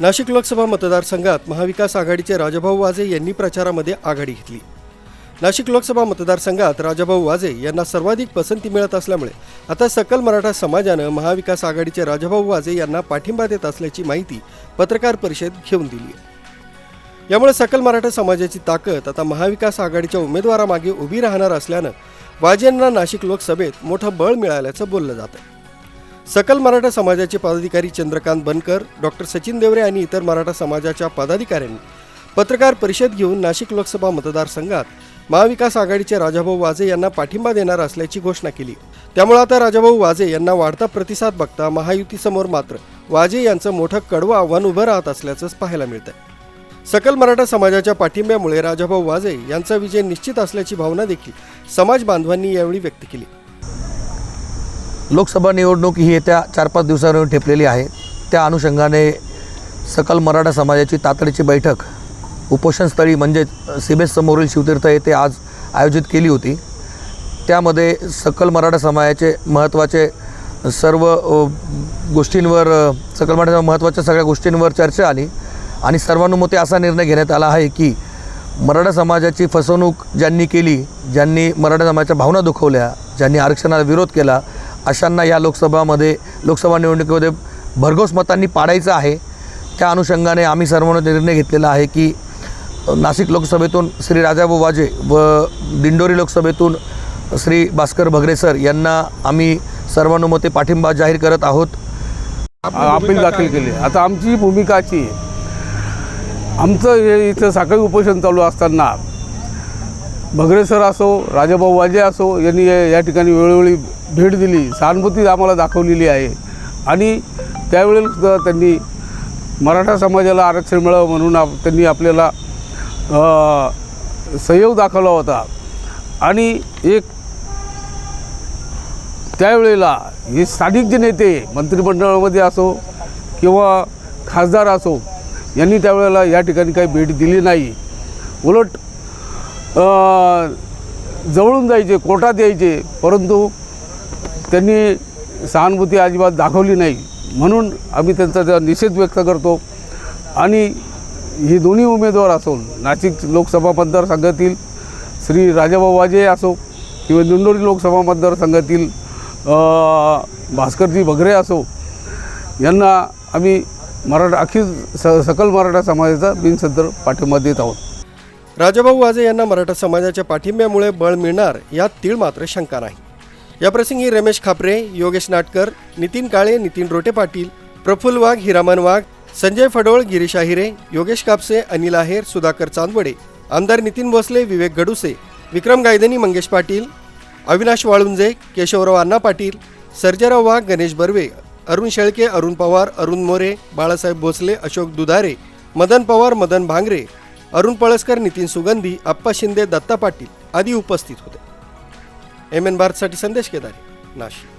नाशिक लोकसभा मतदारसंघात महाविकास आघाडीचे राजाभाऊ वाजे यांनी प्रचारामध्ये आघाडी घेतली. नाशिक लोकसभा मतदारसंघात राजाभाऊ वाजे यांना सर्वाधिक पसंती मिळत असल्यामुळे आता सकल मराठा समाजानं महाविकास आघाडीचे राजाभाऊ वाजे यांना पाठिंबा देत असल्याची माहिती पत्रकार परिषद घेऊन दिली आहे. यामुळे सकल मराठा समाजाची ताकद आता महाविकास आघाडीच्या उमेदवारामागे उभी राहणार असल्यानं वाजेंना नाशिक लोकसभेत मोठं बळ मिळाल्याचं बोललं जातं सकल मराठा समाजाचे पदाधिकारी चंद्रकांत बनकर डॉक्टर सचिन देवरे आणि इतर मराठा समाजाच्या पदाधिकाऱ्यांनी पत्रकार परिषद घेऊन नाशिक लोकसभा मतदारसंघात महाविकास आघाडीचे राजाभाऊ वाजे यांना पाठिंबा देणार असल्याची घोषणा केली. त्यामुळे आता राजाभाऊ वाजे यांना वाढता प्रतिसाद बघता महायुतीसमोर मात्र वाजे यांचं मोठं कडवं आव्हान उभं राहत असल्याचंच पाहायला मिळतंय. सकल मराठा समाजाच्या पाठिंब्यामुळे राजाभाऊ वाजे यांचा विजय निश्चित असल्याची भावना देखील समाज बांधवांनी यावेळी व्यक्त केली. लोकसभा निवडणूक ही येत्या चार पाच दिवसांवर ठेपलेली आहे. त्या अनुषंगाने सकल मराठा समाजाची तातडीची बैठक उपोषणस्थळी म्हणजे सीमेसमोरील शिवतीर्थ येथे आज आयोजित केली होती. त्यामध्ये सकल मराठा समाजाचे महत्त्वाचे सर्व गोष्टींवर सकल मराठा महत्त्वाच्या सगळ्या गोष्टींवर चर्चा आली आणि सर्वानुमते असा निर्णय घेण्यात आला आहे की मराठा समाजाची फसवणूक ज्यांनी केली ज्यांनी मराठा समाजाच्या भावना दुखवल्या ज्यांनी आरक्षणाला विरोध केला अशांना या लोकसभामध्ये लोकसभा निवडणुकीमध्ये भरघोस मतांनी पाडायचं आहे. त्या अनुषंगाने आम्ही सर्वांनी निर्णय घेतलेला आहे की नाशिक लोकसभेतून श्री राजाभाऊ वाजे व दिंडोरी लोकसभेतून श्री भास्कर भगरे सर यांना आम्ही सर्वानुमते पाठिंबा जाहीर करत आहोत. अपील दाखल केली. आता आमची भूमिका अशी आमचं हे इथं साखळी उपोषण चालू असताना भगरे सर असो राजाभाऊ वाजे असो यांनी या ठिकाणी वेळोवेळी भेट दिली सहानुभूती आम्हाला दाखवलेली आहे. आणि त्यावेळेला त्यांनी मराठा समाजाला आरक्षण मिळावं म्हणून आप त्यांनी आपल्याला सहयोग दाखवला होता. आणि एक त्यावेळेला हे स्थानिक जे नेते मंत्रिमंडळामध्ये असो किंवा खासदार असो यांनी त्यावेळेला या ठिकाणी काही भेट दिली नाही. उलट जवळून जायचे कोर्टात यायचे परंतु त्यांनी सहानुभूती अजिबात दाखवली नाही. म्हणून आम्ही त्यांचा त्या निषेध व्यक्त करतो. आणि ही दोन्ही उमेदवार असो नाशिक लोकसभा मतदारसंघातील श्री राजाभाऊ वाजे असो किंवा दिंडोरी लोकसभा मतदारसंघातील भास्करजी भगरे असो यांना आम्ही मराठा अखिल स सकल मराठा समाजाचा बिनसत्तर पाठिंबा देत आहोत. राजाभाऊ वाजे यांना मराठा समाजाच्या पाठिंब्यामुळे बळ मिळणार यात तीळ मात्र शंका नाही. याप्रसंगी रमेश खापरे योगेश नाटकर नितीन काळे नितीन रोटे पाटील प्रफुल्ल वाघ हिरामन वाघ संजय फडोळ गिरीश आहिरे योगेश कापसे अनिल आहेर सुधाकर चांदवडे आमदार नितीन भोसले विवेक गडुसे विक्रम गायधनी मंगेश पाटील अविनाश वाळुंजे केशवराव अण्णा पाटील सर्जेराव वाघ गणेश बर्वे अरुण शेळके अरुण पवार अरुण मोरे बाळासाहेब भोसले अशोक दुधारे मदन पवार मदन भांगरे अरुण पळसकर नितीन सुगंधी आप्पा शिंदे दत्ता पाटील आदी उपस्थित होते. एम एन भारतसाठी संदेश केदारी नाशिक.